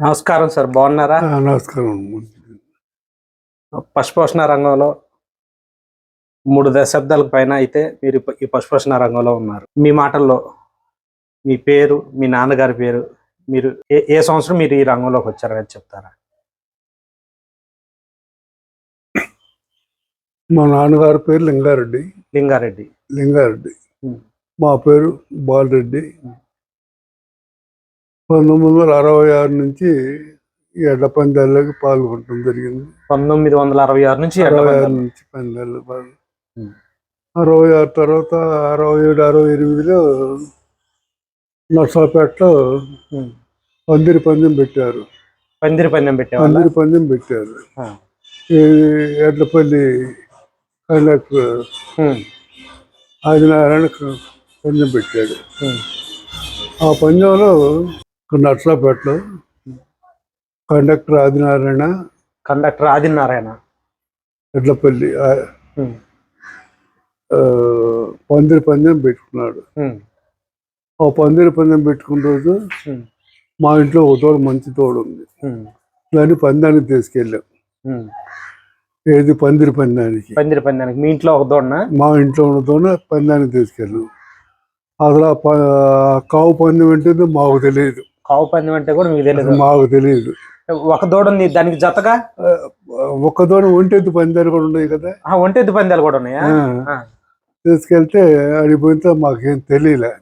నమస్కారం సార్ బాగున్నారా? నమస్కారం. పశుపోషణ రంగంలో మూడు దశాబ్దాలకు పైన అయితే మీరు ఈ పశుపోషణ రంగంలో ఉన్నారు. మీ మాటల్లో మీ పేరు మీ నాన్నగారి పేరు మీరు ఏ ఏ సంవత్సరం మీరు ఈ రంగంలోకి వచ్చారని చెప్తారా? మా నాన్నగారి పేరు లింగారెడ్డి. లింగారెడ్డి. లింగారెడ్డి. మా పేరు బాలరెడ్డి. పంతొమ్మిది వందల అరవై ఆరు నుంచి ఎడ్ల పందాల్లోకి పాల్గొనడం జరిగింది పంతొమ్మిది వందల అరవై ఆరు నుంచి అరవై ఆరు. నుంచి పందాలు. అరవై ఆరు తర్వాత అరవై ఏడు అరవై ఎనిమిదిలో నర్సాపేటలో. పందిరి పందెం పెట్టారు పందిరి పందెం పెట్టేవాళ్ళ పందిరి పందెం పెట్టారు ఎడ్లపల్లి కండక్టర్. ఆదినారాయణ పందెం పెట్టాడు. ఆ పందెంలో నర్సాపేటలో కండక్టర్ ఆదినారాయణ. కండక్టర్ ఆదినారాయణ. ఎడ్లపల్లి పందిరి పందెం పెట్టుకున్నాడు. ఆ పందిరి పందెం పెట్టుకున్న రోజు. మా ఇంట్లో ఒక తోడు మంచి తోడు ఉంది. దాన్ని పందానికి తీసుకెళ్ళాం. ఏది? పందిరి పందానికి. పందిరి పందానికి. మీ ఇంట్లో ఒక దోడన మా ఇంట్లో ఉన్నతోనే పందానికి తీసుకెళ్ళాం. అసలు కావు పందెం ఏంటంటే మాకు తెలియదు. కావు పందెం అంటే కూడా మీకు తెలియదు మాకు తెలియదు ఒక దూడ ఉంది దానికి జతగా ఒక్క దూరం ఒంటెద్దు పందాలు కూడా ఉన్నాయి కదా ఒంటెద్దు పందాలు కూడా ఉన్నాయా. తీసుకెళ్తే అడిగిపోతే మాకేం తెలియలే.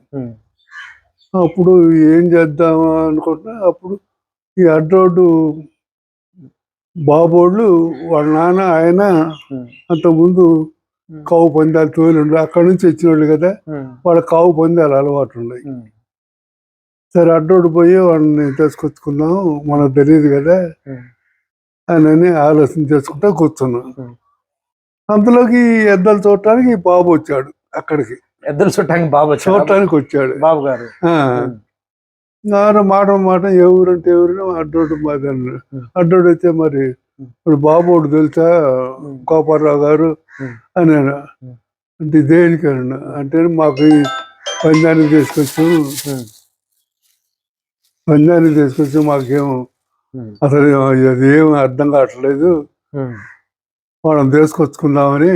అప్పుడు ఏం చేద్దాం అనుకుంటున్నా అప్పుడు ఈ అడ్రోడ్డు బాబోళ్ళు వాళ్ళ నాన్న ఆయన. అంతకుముందు. కావు పందాలు తోలిండు అక్కడి నుంచి వచ్చినోళ్ళు కదా. వాళ్ళ కావు పందాలు అలవాటు ఉన్నాయి. సరే అడ్రోడ్డు పోయి వాళ్ళని తీసుకొచ్చుకుందాం మనకు తెలియదు కదా. అని ఆలోచన చేసుకుంటా కూర్చున్నాం. ఈ ఎద్దలు చూడటానికి బాబు వచ్చాడు అక్కడికి. ఎద్దులు చుట్టానికి బాబు? చూడటానికి వచ్చాడు. బాబు గారు. నాన్న మాట మాట ఎవరంటే ఎవరు అడ్డోడు మాది అన్నాడు. అడ్డోడు అయితే మరి ఇప్పుడు బాబోడు తెలుసా. గోపాలరావు గారు ఉం. అంటే దేనికి అన్నా అంటే మాకు ఈ పందానికి పందానికి తీసుకొచ్చి మాకేం. అసలు అది ఏం అర్థం కావట్లేదు. వాళ్ళని తీసుకొచ్చుకుందామని.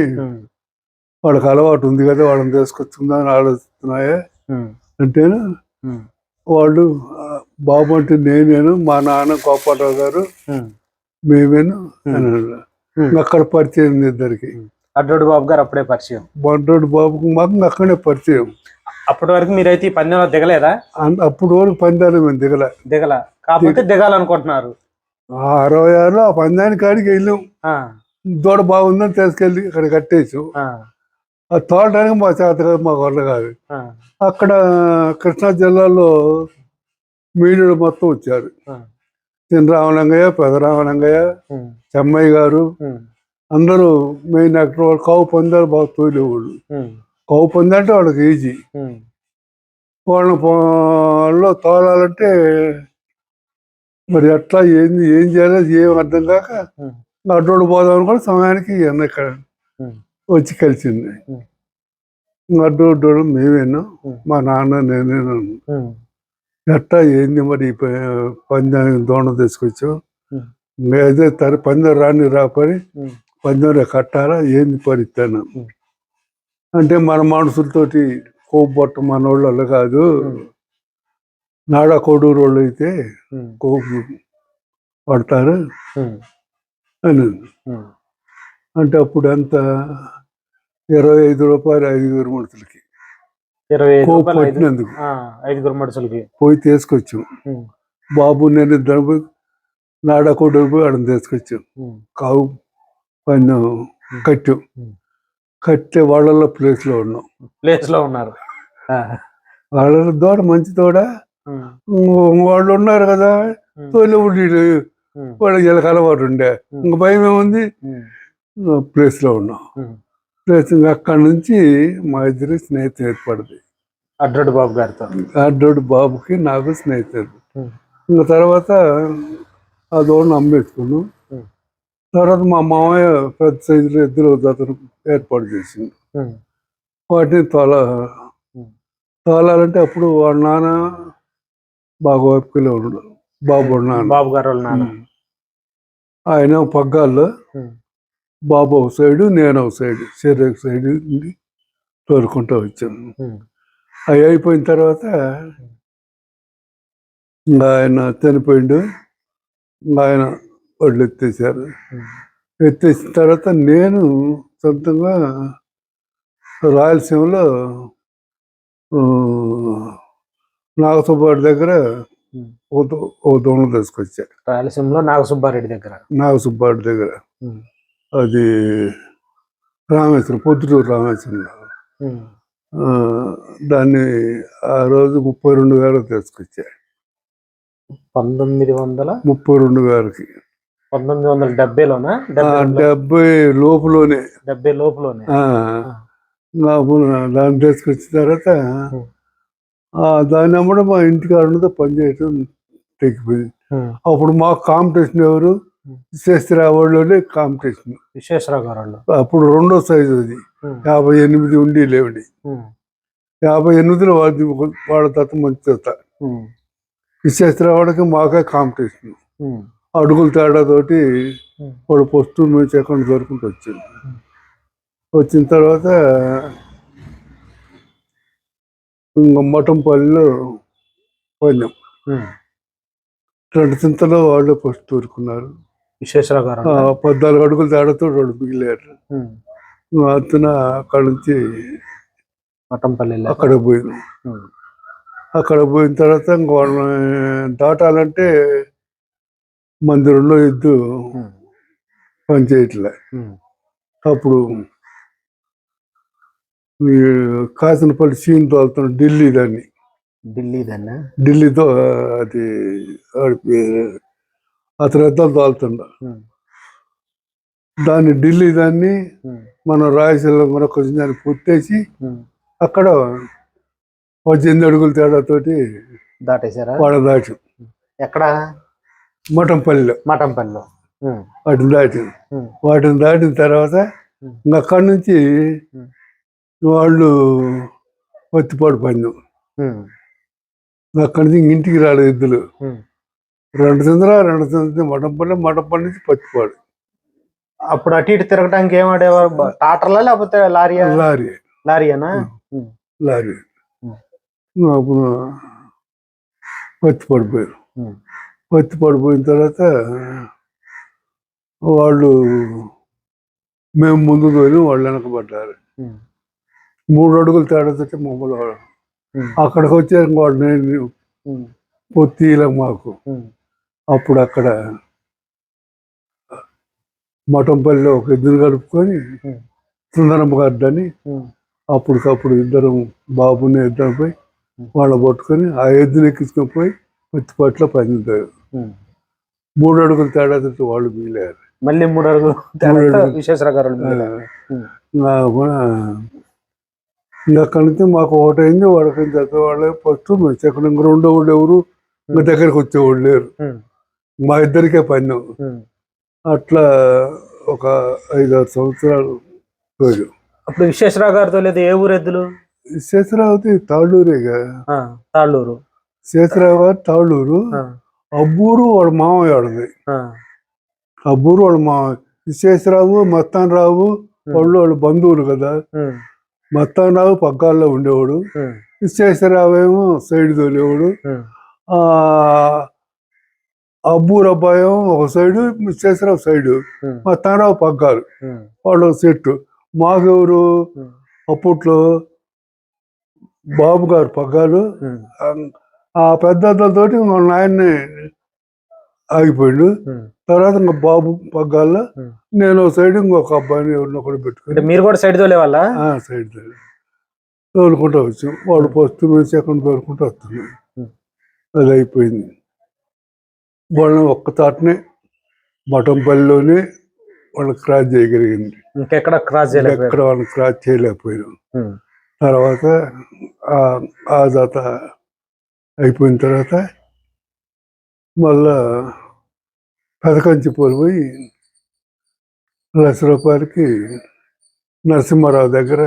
వాళ్ళకి అలవాటు ఉంది కదా వాళ్ళని తీసుకొచ్చుకుందామని ఆలోచిస్తున్నాయే. అంటేను. వాళ్ళు బాబు అంటే నేనేను మా నాన్న గోపాలరావు గారు. మేమేను అక్కడ పరిచయం ఇద్దరికి అడ్డోడు బాబు గారు అప్పుడే పరిచయం బండ్రోడ్ బాబుకు మాకు అక్కడే పరిచయం అప్పటి వరకు మీరైతే ఈ పందెంలో దిగలేదా? అప్పుడు వరకు పందాలు మేము దిగల. దిగల. కాకపోతే దిగాలనుకుంటున్నారు. ఆ అరవై ఆరులో ఆ పందానికి కాడికి వెళ్ళాం. ఆ, దూడ బాగుందని తీసుకెళ్ళి అక్కడ కట్టేసాం. ఆ, తోడడానికి మా చేత కాదు మా వల్ల కాదు. ఆ, అక్కడ కృష్ణా జిల్లాలో మీడియాలు మొత్తం వచ్చారు. ఆ. చిన్న రామలింగయ్య పెద్ద రామలింగయ్య. చెమ్మయ్య గారు. అందరూ మెయిన్ యాక్టర్ వాళ్ళు కావు పందాలు బాగా తోలేవాళ్ళు. కావు పంది అంటే వాళ్ళకి ఈజీ ఉం. వాళ్ళని వాళ్ళు తోలాలంటే మరి ఎట్లా ఏంది ఏం చేయాలో ఏం అర్థం కాక. అడ్డోడు పోదాం అనుకుని సమయానికి అన్న ఇక్కడ. వచ్చి కలిసింది ఉం. అడ్డోడు మేమేను. మా నాన్న నేనేను ఉం. ఎట్టా ఏంది మరి ఈ ప- పందాన్ని దోణ తీసుకొచ్చావు ఉం. అదే తర పందెం రాని రాపని ఉం. పందెంలో కట్టాలా ఏంది పరిస్తాను ఉం. అంటే మన మనుషులతోటి కోపొట్ట మన వాళ్ళు కాదు ఉం. నాడా కొడూరు వాళ్ళు అయితే. కోపు పడతారు. అని. అంటే అప్పుడు ఎంత ఇరవై ఐదు రూపాయలు ఐదుగురు మనుషులకి పట్టినందుకు ఐదుగురు మనుషులకి పోయి తీసుకొచ్చాం. బాబు నేను ఇద్దరు పోయి నాడా కొడూరు పోయి ఆడని తీసుకొచ్చాం. కావు పన్ను కట్టాం. కట్టే వాళ్ళలో ప్లేస్లో ఉన్నాం ప్లేస్లో ఉన్నారు వాళ్ళ దూడ మంచి దూడ ఉం. వాళ్ళు ఉన్నారు కదా. తోలి. వాళ్ళకి ఇలా అలవాటు ఉండే. ఇంక భయం ఏముంది. ప్లేస్లో ఉన్నాం. ప్లేస్ ఇంకా అక్కడి నుంచి మా ఇద్దరి స్నేహితులు ఏర్పడింది అడ్డోడు బాబు గారితో అడ్డోడు బాబుకి నాకు స్నేహితులు. ఇంకా తర్వాత ఆ దూడను అమ్మేసుకున్నాం. తర్వాత మా మామయ్య పెద్ద సైజులో ఇద్దరు జతను ఏర్పాటు చేసిండు ఉం. వాటిని తోల. తోలాలంటే అప్పుడు వాళ్ళ నాన్న బాగా ఓపికలో ఉన్నాడు బాబు నాన్న బాబు గారు వాళ్ళ నాన్న ఆయన పగ్గాల్లో. బాబు ఒక సైడు నేను ఒక సైడు చెర్రి ఒక సైడు ఉండి తోలుకుంటూ వచ్చాను. అవి అయిపోయిన తర్వాత ఆయన చనిపోయిండు ఆయన ఒళ్ళు ఎత్తేసారు. ఎత్తేసిన తర్వాత నేను సొంతంగా రాయలసీమలో ఆ, నాగసుబ్బాడి దగ్గర ఉమ్. ఒక దో- ఒక దొంగ తీసుకొచ్చా రాయలసీమలో నాగసుబ్బారెడ్డి దగ్గర నాగసుబ్బాడి దగ్గర. అది రామేశ్వరం పొద్దుటూరు రామేశ్వరం ఉమ్. ఆ, దాన్ని ఆ రోజు ముప్పై రెండు వేలకు తీసుకొచ్చా పంతొమ్మిది వందల ముప్పై రెండు వేలకి పంతొమ్మిది వందల డెబ్బైలోనా? డెబ్బై లోపులోనే. డెబ్బై లోపులోనే. దాన్ని తీసుకొచ్చిన తర్వాత దాన్ని అమ్మడం మా ఇంటికాడ ఉన్నదో పని చేయటం తెగిపోయింది. ఉమ్. అప్పుడు మాకు కాంపిటీషన్ ఎవరు. చేస్తే వాళ్ళలోనే కాంపిటీషన్. విశ్వేశ్వరరావు గారు వాళ్ళు. అప్పుడు రెండో సైజు అది. యాభై ఎనిమిది ఉండి లేవండి. యాభై ఎనిమిదిలో వాడి వాళ్ళ తత్త మంచి తత్త ఉమ్. విశ్వేశ్వరరావుడికి మాకే కాంపిటీషన్. అడుగుల తేడాతోటి. వాడు ఫస్ట్ మేము సెకండ్ దొరుకుంటూ వచ్చింది. వచ్చిన తర్వాత ఇంక మఠంపల్లిలో పోయినాం. రెండు చింతలో వాళ్ళు ఫస్ట్ దొరుకున్నారు విశ్వేశ్వరరావు గారు ఆ, వాళ్ళు. పద్నాలుగు అడుగుల తేడాతో రెండు మిగిలారు. అతను అక్కడ నుంచి మఠంపల్లి వెళ్ళారు. అక్కడ పోయినాం. అక్కడ పోయిన తర్వాత ఇంక వాళ్ళని దాటాలంటే మందిరంలో ఇద్దు ఉమ్. పని చేయట్లే ఉమ్. అప్పుడు కాసినపల్లి సీన్ తోలుతున్న ఢిల్లీ దాన్ని ఢిల్లీ దాన్ని ఢిల్లీతో అది అతను ఎద్దలు తోలుతుండ. దాన్ని ఢిల్లీ దాన్ని. మనం రాయలసీమలో మన కొంచెం దాన్ని పుట్టేసి. అక్కడ పద్దెనిమిది అడుగుల తేడాతోటి దాటేశారా వాడ దాటి ఎక్కడ మఠంపల్లిలో మఠంపల్లిలో. వాటిని దాటి. వాటిని దాటిన తర్వాత. ఇంక అక్కడి నుంచి. వాళ్ళు పత్తిపాడు పందెం. అక్కడి నుంచి ఇంటికి రాలేదు ఎద్దులు. రెండు చంద్ర రెండు చంద్ర మఠంపల్లి మఠంపల్లి నుంచి పత్తిపాడు అప్పుడు అటు ఇటు తిరగడానికి ఏం ఆడేవారు బ- టాటర్లా లేకపోతే లారీ లారీయేనా ఉమ్. లారీ. అప్పుడు పత్తి పడిపోయారు పత్తి పడిపోయిన తర్వాత వాళ్ళు మేము ముందు పోయి వాళ్ళు వెనకబడ్డారు. మూడు అడుగులు తేడా తట్టి మమ్మల్ని వాళ్ళు. అక్కడికి వచ్చాక వాడు నేను ఉమ్. పొత్తిల మాకు. అప్పుడు అక్కడ మఠంపల్లిలో ఒక ఇద్దరు కలుపుకొని. సుందరమ్మ గారిని ఉమ్. అప్పటికప్పుడు ఇద్దరం బాబుని ఇద్దరు పోయి వాళ్ళ పట్టుకొని ఆ ఎద్దుని ఎక్కించుకొని పోయి పత్తిపట్లో పంచుతారు ఉమ్. మూడు అడుగుల తేడా తోటి వాళ్ళు మిగిలారు. మళ్ళీ మూడు అడుగులు. విశ్వేశ్వరరావు గారు. ఉమ్. ఇంకా నుంచి మాకు ఒకటైంది వాడికి చదివే వాళ్ళే ఫస్ట్ సెకండ్ ఇంకా రెండో వాళ్ళు ఎవరు? ఇంకా దగ్గరికి వచ్చేవాళ్ళు లేరు. మా ఇద్దరికే పన్ను. ఉమ్. అట్లా ఒక ఐదారు సంవత్సరాలు రోజు అప్పుడు విశ్వేశ్వరరావు గారితో లేదు ఏ ఊరు ఎద్దులు? శేషరావుది తాళ్ళూరేగా. తాళ్ళూరు. శేషరావు గారు తాళ్ళూరు అబ్బూరు వాళ్ళ మామయ్య వాడిది అబ్బూరు వాళ్ళ మామయ్య. విశ్వేశ్వరరావు మత్తాన్ రావు వాళ్ళు వాళ్ళ బంధువులు కదా. మత్తాన్ రావు పగ్గాల్లో ఉండేవాడు. విశ్వేశ్వరరావు ఏమో సైడ్ తోలేవాడు. అబ్బూరు అబ్బాయం ఒక సైడు విశ్వేశ్వరరావు సైడు. మత్తాన్ పగ్గాలు. వాళ్ళు సెట్టు. మాకెవరు? అప్పట్లో బాబు గారు పగ్గాలు ఆ పెద్దతోటి మా నాయన్ని ఆగిపోయాడు. తర్వాత ఇంకా బాబు పగ్గాల్లో. నేను సైడ్ ఇంకొక అబ్బాయిని ఎవరినో ఒకటి అంటే పెట్టుకుని మీరు కూడా సైడ్ తోలే వాళ్ళ ఆ సైడ్ సైడ్ తోలుకుంటూ వచ్చాం. వాడు ఫస్ట్ మేము సెకండ్ తోలుకుంటూ వస్తున్నాం. అది అయిపోయింది. వాళ్ళని ఒక్క తాటనే మఠంపల్లిలోనే వాళ్ళని క్రాస్ చేయగలిగింది. ఇంకెక్కడ క్రాస్ చేయలేకపోయారు? ఎక్కడ వాళ్ళని క్రాస్ చేయలేకపోయాం ఉమ్, తర్వాత ఆ- ఆ జాత అయిపోయిన తర్వాత మళ్ళా పెదకంచి పోయి లక్ష రూపాయలకి నరసింహారావు దగ్గర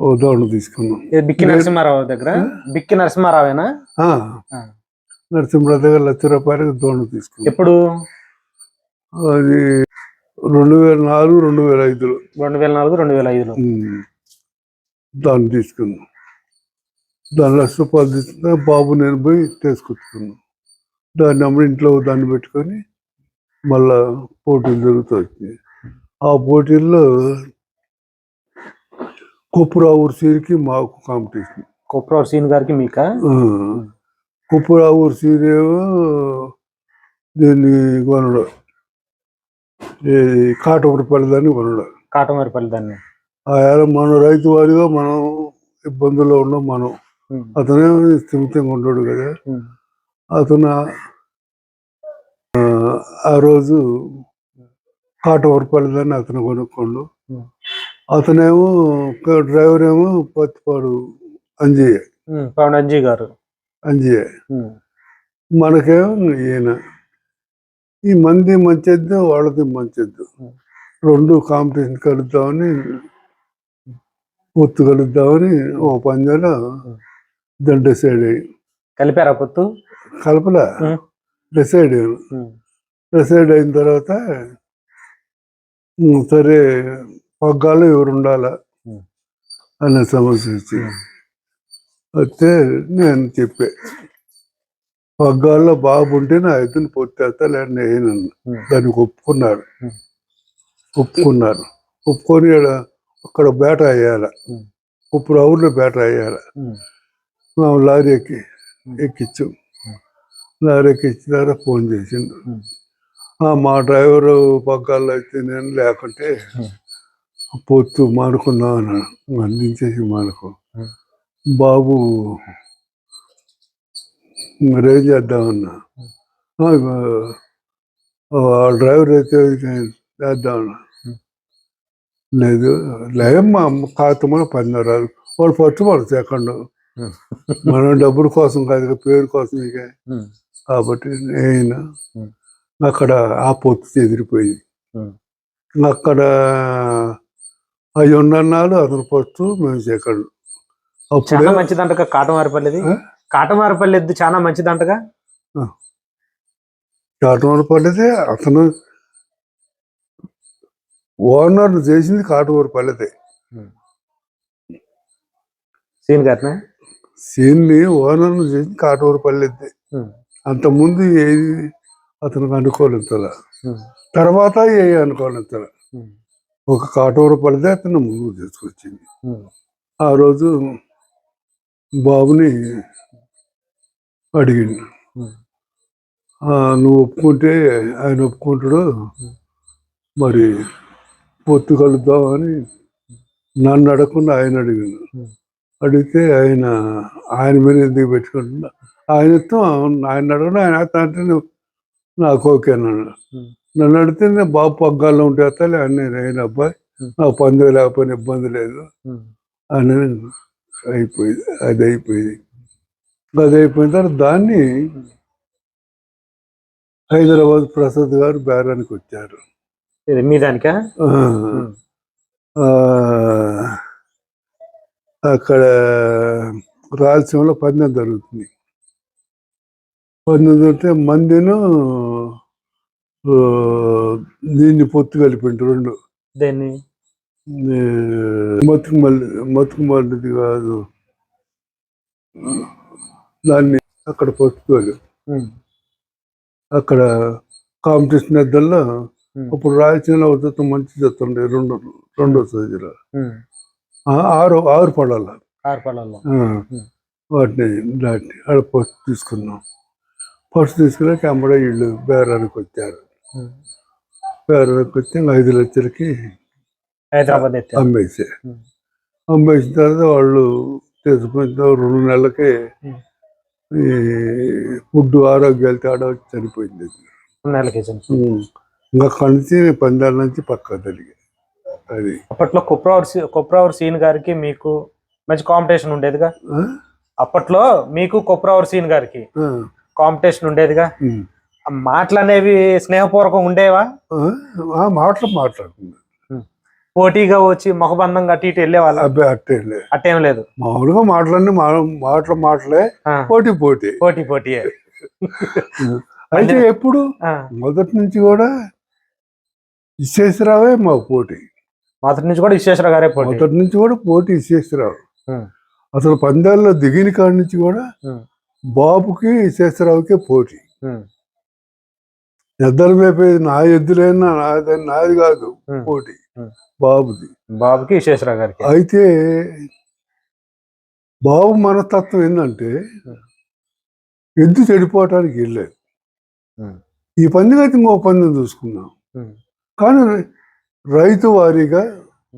ఓ దోణ తీసుకున్నాం. బిక్కి నరసింహారావు దగ్గర? బిక్కి నరసింహారావేనా. నరసింహరావు దగ్గర లక్ష రూపాయలకి దోణ తీసుకున్నాం. ఎప్పుడు? అది రెండు వేల నాలుగు రెండు వేల ఐదులో. రెండు వేల నాలుగు రెండు వేల ఐదులో. దాన్ని తీసుకున్నాం. దాని లక్ష రూపాయలు తీసుకున్నా బాబు నేను పోయి తీసుకొచ్చుకున్నాం దాన్ని అమ్మ ఇంట్లో దాన్ని పెట్టుకొని మళ్ళా పోటీలు జరుగుతూ వచ్చినాయి. ఆ పోటీల్లో కుప్పురావురు సీరికి మాకు కాంపిటీషన్. కుప్రావు సీన్ గారికి మీకా? కుప్పురావురు సీరేమో దీన్ని కొనడం? ఈ కాటపడిపల్లి దాన్ని కొనడం. కాటమరిపల్లి దాన్ని. ఆ మనం రైతు వారిగా మనం ఇబ్బందుల్లో ఉన్నాం మనం. అతనే స్థిమితంగా ఉంటాడు కదా. అతను ఆ, రోజు కాటవరపల్లి దాన్ని అతను కొనుక్కోండు. అతనేమో ఒక డ్రైవర్ ఏమో పత్తిపాడు అంజయ్య ఉమ్. పవన్ అంజీ గారు అంజయ్య. మనకేమో ఈయన ఈ మంది మంచిద్దు వాళ్ళది మంచిద్దు. రెండు కాంపిటీషన్ కలుద్దామని పొత్తు కలుద్దామని ఓ పంజాలో దాన్ని డిసైడ్ అయ్యి కలిపారా పొత్తు కలపలే. డిసైడ్. డిసైడ్ అయిన తర్వాత సరే పగ్గాలు ఎవరు ఉండాలా. అనే సమస్య వచ్చింది ఉమ్. వస్తే నేను చెప్పే పగ్గాల్లో బాగుంటే నా ఇద్దరిని పొత్తేస్తా లేదా నేను. దానికి ఒప్పుకున్నారు ఉమ్. ఒప్పుకున్నారు ఒప్పుకొని అక్కడ బేట అయ్యాల. ఇప్పుడు ఊర్లో బేట అయ్యాల లారీ ఎక్కి. ఎక్కించు లారీ ఎక్కించినారా ఫోన్ చేసిండు మా డ్రైవరు పగ్గాల్లో అయితే నేను లేకుంటే. పొత్తు మానుకుందాం అన్నాడు అందించేసి మానుకో. బాబు మరేం చేద్దామన్నా ఆ, డ్రైవర్ అయితే నేను చేద్దామన్నా. లేదు లేమ్మా కాతమని పన్నరాలు వాడు ఫస్ట్ వాడు సెకండ్ ఉమ్. మనం డబ్బుల కోసం కాదు పేరు కోసం ఇక. ఉమ్. కాబట్టి నేను. అక్కడ ఆ పొత్తు ఎదిరిపోయింది. ఉమ్. అక్కడ అవి ఉన్నన్నాళ్ళు అతను ఫస్ట్ మేము సెకండ్ అప్పుడే చాలా మంచిదంటగా కాటమారపల్లిది? కాటమారపల్లి ఎద్దు చాలా మంచిదంటగా? కాటమూరు పల్లెదే అతను ఓనర్ చేసింది కాటమూరు పల్లెదే సీన్ గారినా? సీన్ని ఓనర్ చేసింది కాటమూరు పల్లెదే ఉమ్. అంతకుముందు ఏది అతనికి అనుకోలేదు. తర్వాత ఏ అనుకోలేదు. ఒక కాటమూరు పల్లెదే అతను ముందుకు తీసుకొచ్చింది. ఆ రోజు బాబుని. "ఆ, నువ్వు ఒప్పుకుంటే ఆయన ఒప్పుకుంటాడు మరి పొత్తు కలుద్దామని నన్ను అడగకుండా ఆయన అడిగాను. అడిగితే ఆయన ఆయన మీద ఎందుకు పెట్టుకుంటున్నా? ఆయనతో ఆయన అడగను ఆయన అంటే నువ్వు నాకు ఓకే అన్నాడు. నన్ను అడిగితే నేను బాబు పగ్గాల్లో ఉంటే అత్తలే అని నేను అబ్బాయి. నాకు పందులు లేకపోయినా ఇబ్బంది లేదు. అని అయిపోయింది అది అయిపోయింది. అది అయిపోయిన తర్వాత దాన్ని హైదరాబాద్ ప్రసాద్ గారు బేరానికి వచ్చారు. మీ దానికా? అక్కడ రాయలసీమలో పందెం జరుగుతుంది. పందెం జరిగితే మందిను దీన్ని పొత్తు కలిపిండు రెండు. దేన్ని? మతుకుమల్లి మతుకుమల్లిది కాదు. దాన్ని అక్కడ పొత్తుకోలు. అక్కడ కాంపిటీషన్ ఇద్దల్లో ఉమ్. ఇప్పుడు రాయలసీమలో జత మంచి జత ఉండే రెండు రెండో సైజులో. ఆరు ఆరు పడాల ఆరుపల్లలో వాటిని దాటి ఆడ ఫస్ట్ తీసుకున్నాం. ఫస్ట్ తీసుకున్నాక అమ్మడే వీళ్ళు బేరానికి వచ్చారు. బేరానికి వచ్చి ఐదు లక్షలకి హైదరాబాద్ అమ్మేసే. అమ్మేసిన తర్వాత వాళ్ళు తీసుకున్న రెండు నెలలకి. ఈ ఫుడ్ ఆరోగ్యాలు తేడా చనిపోయింది. ఇంకా కలిసి పందాల నుంచి పక్క తిరిగి అది. అప్పట్లో కుప్రావర్ కుప్రావర్ సీన్ గారికి మీకు మంచి కాంపిటీషన్ ఉండేదిగా? అప్పట్లో మీకు కుప్రావర్ సీన్ గారికి. కాంపిటీషన్ ఉండేదిగా? మాటలు అనేవి స్నేహపూర్వకం ఉండేవా? మాటలు మాట్లాడుతుంది పోటీగా వచ్చి ముఖబంధం అటు ఇటు వెళ్ళేవాళ్ళ? అబ్బాయి అట్టే. అట్టేం లేదు. మామూలుగా మాటలన్నీ మాటలు మాటలే. పోటీ పోటీ. పోటీ పోటీయే. అయితే ఎప్పుడు? మొదటి నుంచి కూడా విశ్వేశ్వరరావే మా పోటీ. మొదటి నుంచి కూడా విశ్వేశ్వర గారే పోటీ మొదటి నుంచి కూడా పోటీ విశ్వేశ్వరరావు. అసలు పందాల్లో దిగిన కాడి నుంచి కూడా. బాబుకి విశ్వేశ్వరరావుకే పోటీ ఉం, ఎద్దలు మేపేది నా ఎద్దులైనా నాది నాది కాదు. పోటీ. బాబుది బాబుకి విశ్వేశ్వర గారికి అయితే బాబు మనస్తత్వం ఏంటంటే. ఎద్దు చెడిపోవటానికి వెళ్ళలేదు. ఈ పందెం అయితే ఇంకో పందెం చూసుకున్నాం కానీ రైతు వారీగా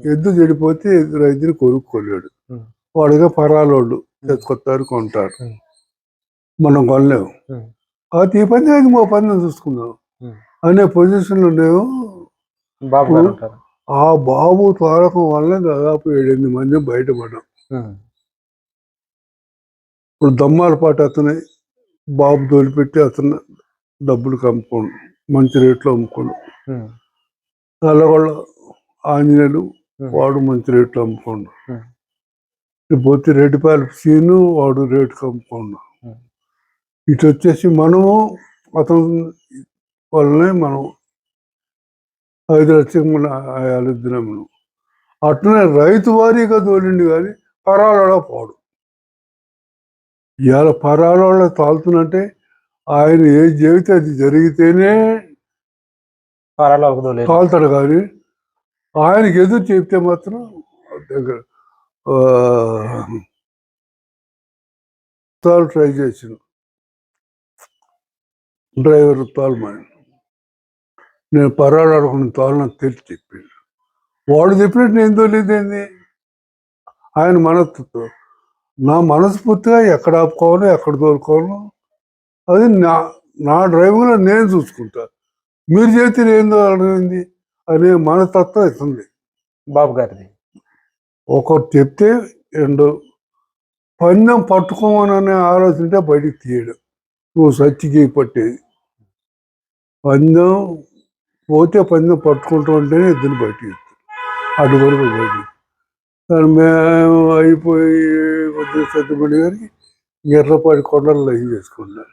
ఎద్దు చెడిపోతే రైతుని కొనుక్కోలేడు. వాడుగా పరాలోళ్ళు తెచ్చుకొస్తారు కొంటారు. ఉం. మనం కొనలేము. కాబట్టి ఈ అయితే ఇంకో పందెం చూసుకుందాం. ఉం. అనే పొజిషన్లో ఉండేమో బాబు ఆ బాబు తారకం వల్ల దాదాపు ఏడెనిమిది మంది బయటపడ్డాం. ఇప్పుడు దమ్మాల పాట అతనే బాబు తోలిపెట్టి అతను డబ్బులు అమ్ముకోండు మంచి రేట్లో అమ్ముకోండు. ఉం, నల్లగొండ ఆంజనేయులు. వాడు మంచి రేట్లో అమ్ముకోండు ఉం. పోతే రెడ్డిపాయల సీను వాడు రేటుకి అమ్ముకోండు ఉం. ఇటు వచ్చేసి మనము అతను వల్లనే మనం ఐదు లక్షలు మన మనం అట్లనే రైతు వారీగా తోలిండి కానీ పరాలలో పోడు ఇవాళ పరాలలో తాలుతున్నట్టే ఆయన ఏది చెబితే అది జరిగితేనే కాల్తాడు కానీ ఆయనకి ఎదురు చెప్తే మాత్రం తాలు ట్రై చేసిన. డ్రైవర్ తాళమని నేను పరాడు అనుకున్న తాళ్ళు నాకు తెలిసి చెప్పాడు. వాడు చెప్పినట్టు నేను తోలేదేంది ఆయన మనస్సుతో నా మనస్ఫూర్తిగా ఎక్కడ ఆపుకోవాలో ఎక్కడ తోలుకోవాలో అది నా నా డ్రైవింగ్లో నేను చూసుకుంటా. మీరు చేతి ఏందో అడిగింది అనే మనస్తత్వం ఇస్తుంది బాబు గారిది. ఒకరు చెప్తే రెండు. పందెం పట్టుకోమననే ఆలోచన బయటికి తీయడం. నువ్వు సచ్చికి పట్టేది. పందెం పోతే పందెం పట్టుకుంటూ ఉంటేనే ఇద్దరు బయటికి. అటు వరకు బయటికి మేము అయిపోయి కొద్దిగా సత్తుపడి గారికి ఎర్రపాటి కొండలు లైన్ చేసుకున్నాం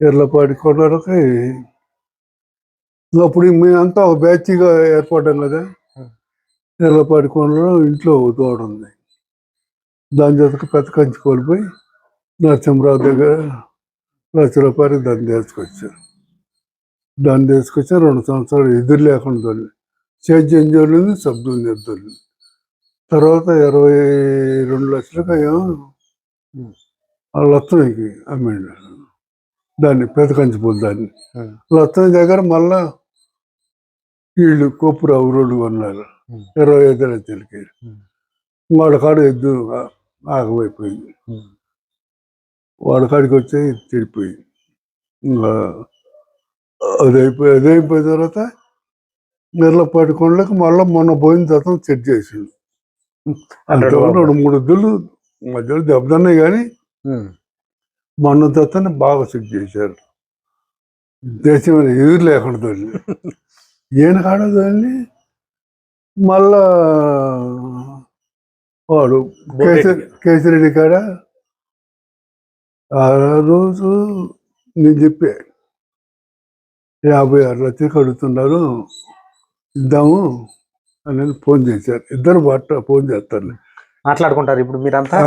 ఎర్రపాటి కొండలకి అప్పుడు మేమంతా ఒక బ్యాచ్గా ఏర్పడ్డాం కదా. ఎర్రపాటి కొండలో ఇంట్లో తోట ఉంది. దాని జతకు పెద్ద కంచి కోల్పోయి నరసింహరావు దగ్గర లక్ష రూపాయలు దాన్ని తీసుకొచ్చారు. దాన్ని తీసుకొచ్చి రెండు సంవత్సరాలు ఎదురు లేకుండా తోలి సేద్యం జోలింది శబ్దం చేద్దాం తర్వాత ఇరవై రెండు లక్షలకు ఆ లత్తనికి అమ్మిండు. దాన్ని పెద్ద కంచి పూలు దాన్ని. లత్తని దగ్గర మళ్ళా వీళ్ళు కొప్పురావు రోడ్డు కొన్నారు. ఇరవై ఐదు ఉం, వాడి కాడ ఎద్దు ఆగమైపోయింది. వాడి కాడికి వచ్చి చెడిపోయింది. ఇంకా అది అయిపోయి అది అయిపోయిన తర్వాత నిర్లపాటి కొండలకు మళ్ళీ మొన్న పోయిన తర్వాత సెట్ చేసిండు. అంటే. రెండు మూడు ఎద్దులు మధ్యలో దెబ్బతిన్నాయి కానీ మొన్న దత్తని బాగా సెట్ చేశారు. దేశం ఎదురు లేకుండా ఈయన కాడ తోలి మళ్ళా వాడు కేసరి కేసిరెడ్డి కాడ? ఆ రోజు నేను చెప్పే యాభై ఆరు లక్షలు కడుతున్నారు ఇద్దాము అని ఫోన్ చేశారు. ఇద్దరు బట్ట ఫోన్ చేస్తారు. మాట్లాడుకుంటారు ఇప్పుడు మీరంతా?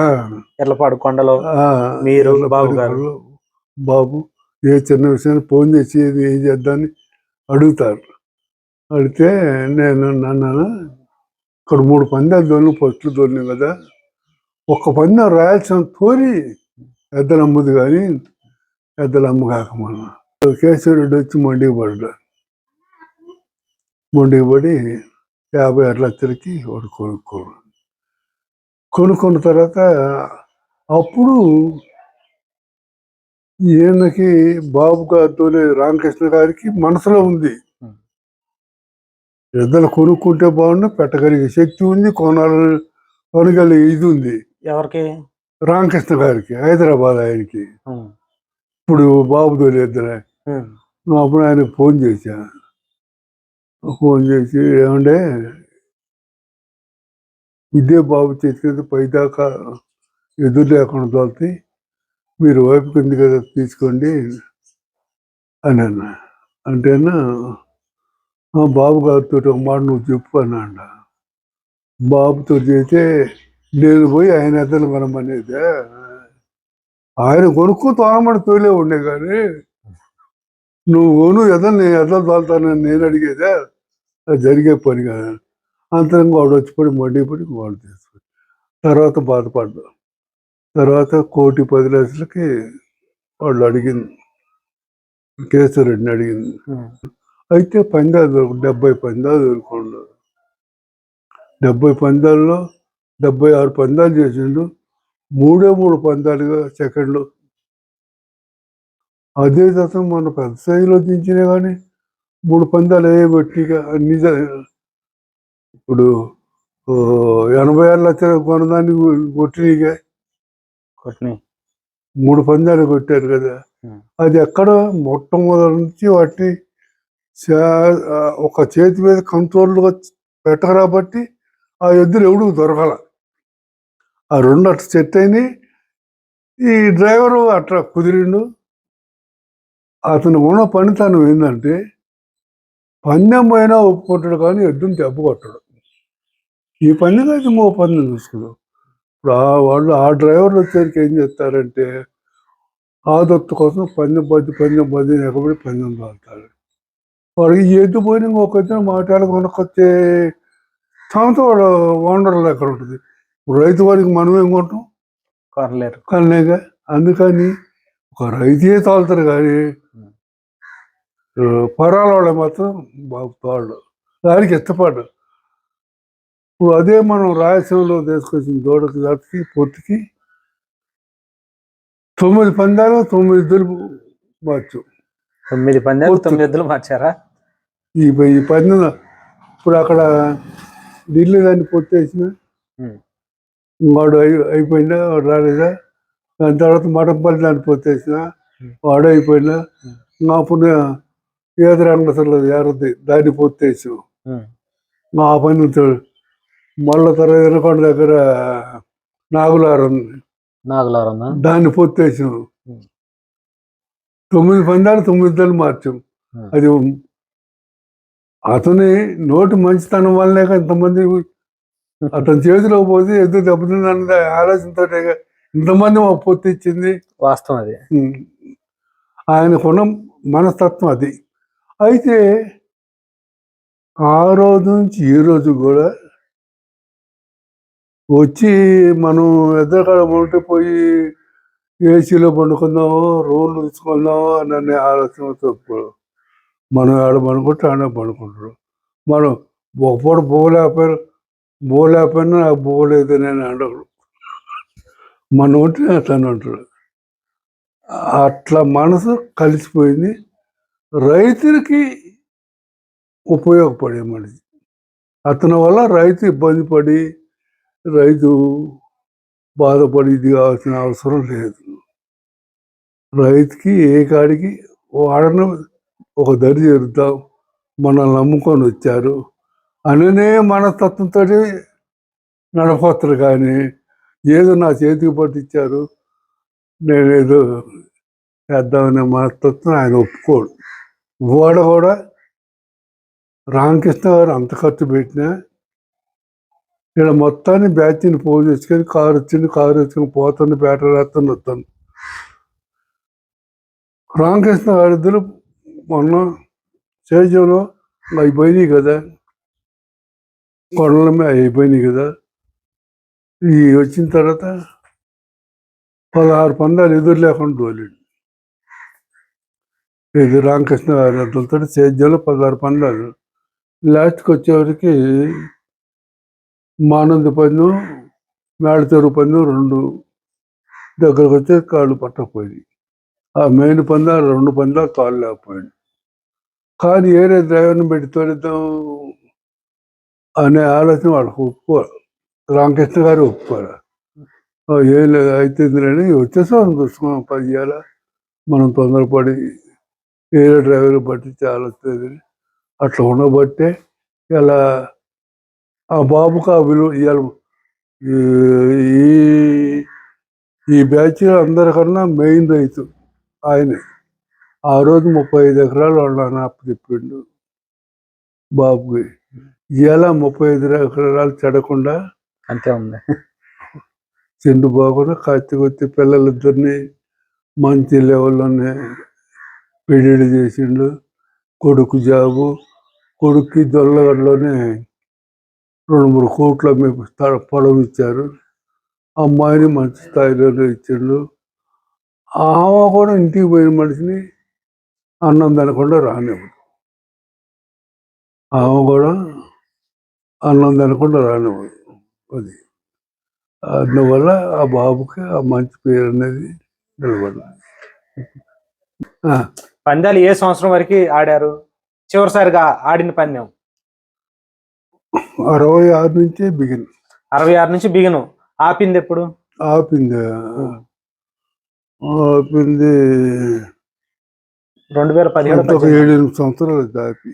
ఎర్లపాడు కొండలో మీరు, బాబు గారు. బాబు ఏ చిన్న విషయాన్ని ఫోన్ చేసి ఏం చేద్దామని అడుగుతారు. అడిగితే నేను నన్ను ఇక్కడ మూడు పందాలు దొరిని ఫస్ట్లు దొరిని కదా. ఒక పందెం రాయాల్సిన తోరి పెద్దలమ్మది కానీ పెద్దలమ్మ అమ్మ కాకమన్నా. కేశవరెడ్డి వచ్చి మొండికి పడ్డాడు. మొండికి పడి యాభై ఆరు లక్షలకి వాడు కొనుక్కోరు కొనుక్కున్న తర్వాత అప్పుడు ఈయనకి బాబు గారితో రామకృష్ణ గారికి మనసులో ఉంది. ఎద్దలు కొనుక్కుంటే బాగుండు పెట్టగలిగే శక్తి ఉంది కొనాలని కొనగలిగే ఇది ఉంది. ఎవరికి? రామకృష్ణ గారికి హైదరాబాద్ ఆయనకి. ఇప్పుడు బాబు తోలి ఎద్దలే ఉం, నువ్వు అప్పుడు ఆయనకు ఫోన్ చేశా. ఫోన్ చేసి ఏమండే? ఇదే బాబు చేసేది పైదాకా ఎదురు లేకుండా తోలుతాయి మీరు వైపు కింది కదా తీసుకోండి అని అన్న. అంటేనా "ఆ, బాబు గారితో ఒక మాట నువ్వు చెప్పు అన్నాడు. బాబుతో చేస్తే నేను పోయి ఆయన ఎద్దలు కొనమనేది? ఆయన కొనుక్కు తోనమని తోలే ఉండే కానీ నువ్వు కొను ఎద్దలు నేను ఎద్దలు తోలుతానని నేను అడిగేదే? అది జరిగే పని కదా అంతరంగా వాడు వచ్చిపోయి మండిపడి వాడు తీసుకొని తర్వాత బాధపడ్డా. తర్వాత కోటి పది లక్షలకి వాళ్ళు అడిగింది. కేసరెడ్డిని అడిగింది. అయితే పందాలు డెబ్బై పందాలు దొరుకుండు డెబ్బై పందాల్లో డెబ్బై ఆరు పందాలు చేసిండు. మూడే మూడు పందాలుగా సెకండ్లు. అదే శాతం మన పెద్ద స్థాయిలో దించినా కానీ మూడు పందాలు ఏ బట్టిగా అన్ని ఇప్పుడు ఎనభై ఆరు లక్షల కొనదాన్ని కొట్టినగా కొట్టినాయి మూడు పందాలు కొట్టారు కదా. అది ఎక్కడ మొట్టమొదటి నుంచి వాటిని ఒక చేతి మీద కంట్రోల్గా పెట్టరా బట్టి ఆ ఎద్దులు ఎవడు దొరకాల. ఆ రెండు అట్లా సెట్ అయినాయి. ఈ డ్రైవరు అట్లా కుదిరిండు. అతను ఉన్న పనితనం ఏంటంటే పందెం పోయినా ఒప్పుకుంటాడు కానీ ఎద్దుని దెబ్బ కొట్టడు. ఈ పందెం అయితే ఇంకో పందెం చూసుకున్నాడు ఇప్పుడు ఆ వాళ్ళు ఆ డ్రైవర్లు వచ్చేసరికి ఏం చేస్తారంటే ఆదత్తు కోసం పందెం పది పందెం పది ఎక్కబడి పందెం తాగుతాడు వాడికి ఎద్దు పోయిన ఇంకొక మాట్లాడ కొనుక్కొచ్చే స్థానంతో వాడు ఓనర్లు ఎక్కడ ఉంటుంది. ఇప్పుడు రైతు వాడికి మనం ఏం కొంటాం? కొనలేరు కనలేగా అందుకని ఒక రైతే తాగుతారు కానీ పరాల వాళ్ళు మాత్రం తాళ్ళు దానికి ఇష్టపడ్డు ఇప్పుడు అదే మనం రాయలసీమలో తీసుకొచ్చిన దూడకి దాటికి పొత్తికి తొమ్మిది పందాలు తొమ్మిది ఇద్దరు మార్చు. తొమ్మిది పందాలు. తొమ్మిది ఎద్దులు మార్చారా? ఈ ఈ పందెం ఇప్పుడు అక్కడ ఢిల్లీ దాన్ని పొత్తేసిన ఉమ్. వాడు అయి అయిపోయిందా వాడు రాలేదా దాని తర్వాత మటంపల్లి దాన్ని పొత్తేసిన వాడు అయిపోయినా. నా పుణ్య ఏది రంగసలు ఏరది దాన్ని పొత్తేసాం. మా పని మళ్ళా తర్వాత ఎనకొండ దగ్గర నాగులారం. నాగులారం? దాన్ని పొత్తేసాం. తొమ్మిది పందాలు తొమ్మిది దళ్ళు మార్చాం. అది అతని నోటి మంచితనం వల్లనే ఇంతమంది అతని చేతిలో పోతే ఎదురు దెబ్బతిన్న ఆలోచనతో ఇంతమంది మా పొత్తు ఇచ్చింది. వాస్తవం అది. ఆయనకున్న మనస్తత్వం అది. అయితే ఆ రోజు నుంచి ఈ రోజు కూడా వచ్చి మనం ఎద్దరికాడ ఉంటే పోయి ఏసీలో పండుకుందాము రోడ్లు తీసుకుందాము అనే ఆలోచన తప్పు మనం ఆడ పనుకుంటే ఆడ పనుకుంటారు మనం ఒక పూట పోలేకపోయినా పోలేకపోయినా నాకు పోలేదు నేను అండడు మనం ఉంటే అతను ఉంటాడు అట్లా మనసు కలిసిపోయింది. రైతులకి ఉపయోగపడే మనిషి. అతని వల్ల రైతు ఇబ్బంది పడి రైతు బాధపడి ఇది కావాల్సిన అవసరం లేదు. రైతుకి ఏ కాడికి వాడన ఒక దరి చేరుతాం మనల్ని నమ్ముకొని వచ్చారు. అననే మనస్తత్వంతో నడపోతారు కానీ ఏదో నా చేతికి పట్టించారు నేనేదో చేద్దామనే మనస్తత్వం ఆయన ఒప్పుకోడు. ఓడ కూడా రామకృష్ణ గారు అంత ఖర్చు పెట్టినా ఇక్కడ మొత్తాన్ని బ్యాచ్ని పోజ్ చేసుకొని కారు వచ్చింది కారు వచ్చుకొని పోతుంది బ్యాటరీ వేస్తాను వస్తాను రామకృష్ణ గారిద్దరు మొన్న సేద్యంలో అయిపోయినాయి కదా. కొండల మీద అయిపోయినాయి కదా. ఈ వచ్చిన తర్వాత పదహారు పందాలు ఎదురు లేకుండా తోలేడు. ఇది రామకృష్ణ గారి సేద్యంలో పదహారు పందాలు. లాస్ట్కి వచ్చేవరికి మానంద పందెం మేడతెరు పందెం రెండు దగ్గరకు వచ్చే కాళ్ళు పట్టకపోయింది ఆ మెయిన్ పందాలు రెండు పందాలు కాళ్ళు లేకపోయింది కానీ ఏరే డ్రైవర్ని పెట్టి తోలిద్దాం అనే ఆలోచన వాళ్ళకి ఒప్పుకోరు. రామకృష్ణ గారు ఒప్పుకోరు. ఏం లేదు అయితేందిరని వచ్చేసాం చూసుకున్నాం పది ఇయ్యాల మనం తొందరపడి వేరే డ్రైవర్ పట్టించి ఆలోచన అట్లా ఉండబట్టే ఇలా ఆ బాబుకు ఆ విలువ ఇవాళ ఈ ఈ బ్యాచ్లో అందరికన్నా మెయిన్ రైతు ఆయనే. ఆ రోజు ముప్పై ఐదు ఎకరాలు వాళ్ళని అప్పు చెప్పిండు బాబుకి ఇలా ముప్పై ఐదు ఎకరాలు చెడకుండా అంతే ఉంది. చెండు బాగున్నా కత్తి కొత్తి పిల్లలిద్దరిని మంచి లెవెల్లోనే పెళ్ళిళ్ళు చేసిండు. కొడుకు జాబు కొడుక్కి దొల్లగడ్డలోనే రెండు మూడు కోట్ల మీకు పొలం ఇచ్చారు. అమ్మాయిని మంచి స్థాయిలోనే ఇచ్చిండు. ఆమె కూడా ఇంటికి పోయిన మనిషిని అన్నం తినకుండా రానివ్వదు ఆమె కూడా అన్నం తినకుండా రానివ్వదు అది అందువల్ల ఆ బాబుకి ఆ మంచి పేరు అనేది నిలబడి పందాలు ఏ సంవత్సరం వరకు ఆడారు? చివరిసారిగా ఆడిన పందెం? అరవై ఆరు నుంచే బిగిన్. అరవై ఆరు నుంచి బిగిను. ఆపింది ఎప్పుడు? ఆపింది ఆపింది రెండు వేల పదిహేడు ఏడు ఎనిమిది సంవత్సరాలు ఆపి